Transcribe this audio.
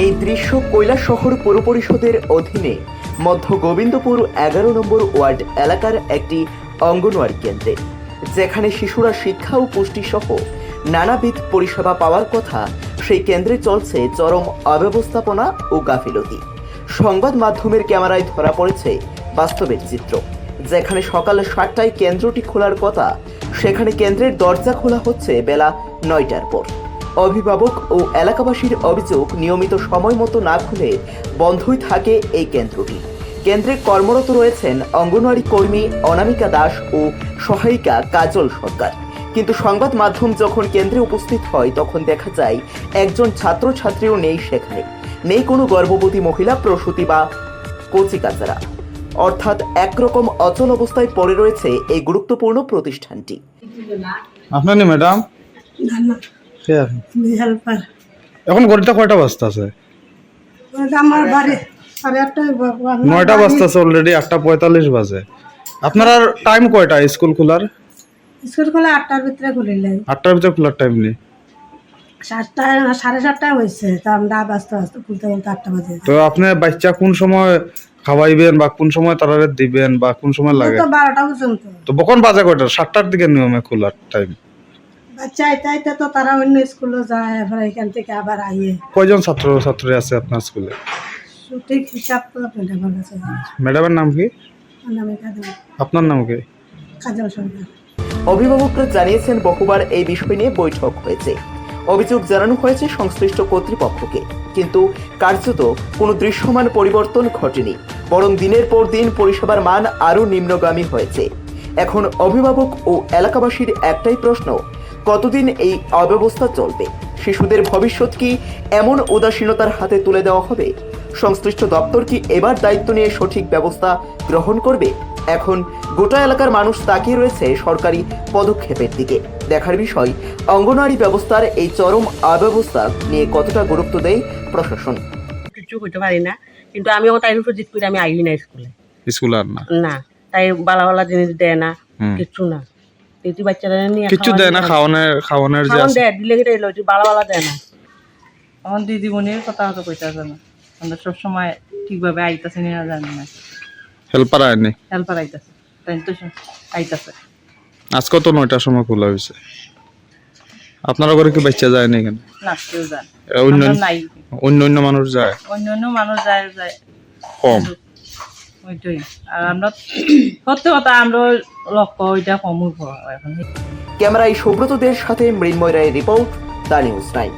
এই দৃশ্য কৈলাসহর পৌর পরিষদের অধীনে মধ্য গোবিন্দপুর এগারো নম্বর ওয়ার্ড এলাকার একটি অঙ্গনওয়াড়ি কেন্দ্রে, যেখানে শিশুরা শিক্ষা ও পুষ্টি সহ নানাবিধ পরিষেবা পাওয়ার কথা সেই কেন্দ্রে চলছে চরম অব্যবস্থাপনা ও গাফিলতি। সংবাদ মাধ্যমের ক্যামেরায় ধরা পড়েছে বাস্তবের চিত্র, যেখানে সকাল সাতটায় কেন্দ্রটি খোলার কথা, সেখানে কেন্দ্রের দরজা খোলা হচ্ছে বেলা নয়টার পর। অভিভাবক ও এলাকাবাসীর অভিযোগ নিয়মিত সময় মতো না খুলে বন্ধই থাকে এই কেন্দ্রটি। কেন্দ্রে কর্মরত রয়েছেন অঙ্গনওয়াড়ি কর্মী অনামিকা দাস ও সহায়িকা কাজল সরকার। কিন্তু সংবাদ মাধ্যম যখন কেন্দ্রে উপস্থিত হয় তখন দেখা যায় একজন ছাত্রছাত্রীও নেই সেখানে। নেই কোনো গর্ভবতী মহিলা প্রসূতি বা কচিকাচারা। অর্থাৎ একরকম অচল অবস্থায় পড়ে রয়েছে এই গুরুত্বপূর্ণ প্রতিষ্ঠানটি। আপনার নি ম্যাডাম? হেল্পার এখন ঘড়িটা কয়টা বাজতে আছে? আমার বাড়ি সাড়ে নয়টা বাজতে আছে অলরেডি আটটা পঁয়তাল্লিশ বাজে। আপনার টাইম কয়টা স্কুল খোলার? স্কুল খোলা আটটার ভিতরে খুলিলে আটটার ভিতরে খোলার টাইম নেই। সাতটায় সাড়ে সাতটায় হয়েছে তা আমরা বাঁচতে বাঁচতে খুলতে বলতে আটটা বাজে। তো আপনি বাচ্চা কোন সময় খাওয়াইবেন বা কোন সময় তারা দিবেন বা কোন সময় লাগে তো বারোটা পর্যন্ত। তো কখন বাজে কয়টা? সাতটার দিকে নিয়মে খোলার টাইম বাচ্চা আইতে তো তারা অন্য স্কুলে যায় এবার এখান থেকে আবার আইয়ে কয়জন ছাত্র ছাত্রী আছে আপনার স্কুলে? ঠিক হিসাব করে আপনাদের আমার কাছে ম্যাডামের নাম কি? আপনার নাম কি? কাজল সরকার। অভিভাবকরা জানিয়েছেন বহুবার এই বিষয় নিয়ে বৈঠক হয়েছে। অভিযোগ জানানো হয়েছে সংশ্লিষ্ট কর্তৃপক্ষকে। কিন্তু কার্যত কোনো দৃশ্যমান পরিবর্তন ঘটেনি বরং দিনের পর দিন পরিষেবার মান আরও নিম্নগামী হয়েছে। এখন অভিভাবক ও এলাকাবাসীর একটাই প্রশ্ন কতদিন এই অব্যবস্থা চলবে? শিশুদের ভবিষ্যৎ কি এমন উদাসীনতার হাতে তুলে দেওয়া হবে? সংশ্লিষ্ট দপ্তর কি এবার দায়িত্ব নিয়ে সঠিক ব্যবস্থা গ্রহণ করবে? এখন গোটা এলাকার মানুষ তাকিয়ে রয়েছে সরকারি পদক্ষেপের দিকে। দেখার বিষয় অঙ্গনওয়াড়ি ব্যবস্থার এই চরম অব্যবস্থা নিয়ে কতটা গুরুত্ব দেয় প্রশাসন? কিছু করতে পারি না কিন্তু আমিও তাই উপর জিত করে আমি আইলি না স্কুলে। স্কুল আর না? না তাই বালা বালা জিনিস দেয় না কিছু না। এটি বাচ্চারা নিয়ে কিচ্ছু দেয় না খাওয়ানোর খাওয়ানোর যে আছে। দেয় দিলে এলো বালা বালা দেয় না। আমার দিদিমণির কথা হতো কইতাছে না। আমরা সবসময় ঠিকভাবে আইতাছে না। জানি না হেল্পার আয়নি হেল্পার আইতাছে তাই তো আইতাছে আজকে তো নয়টার সময় খোলা হয়েছে আপনারা ঘরে কি বাচ্চা যায়নি এখানে না কেউ যায়। এ, অন্য নাই। অন্য অন্য মানুষ যায়? অন্য অন্য মানুষ যায় যায়। কম। ওইটাই। আর আমরা ক্যামেরায় সুব্রতদের সাথে মৃন্ময় রায়ের রিপোর্ট দ্য নিউজ নাইন।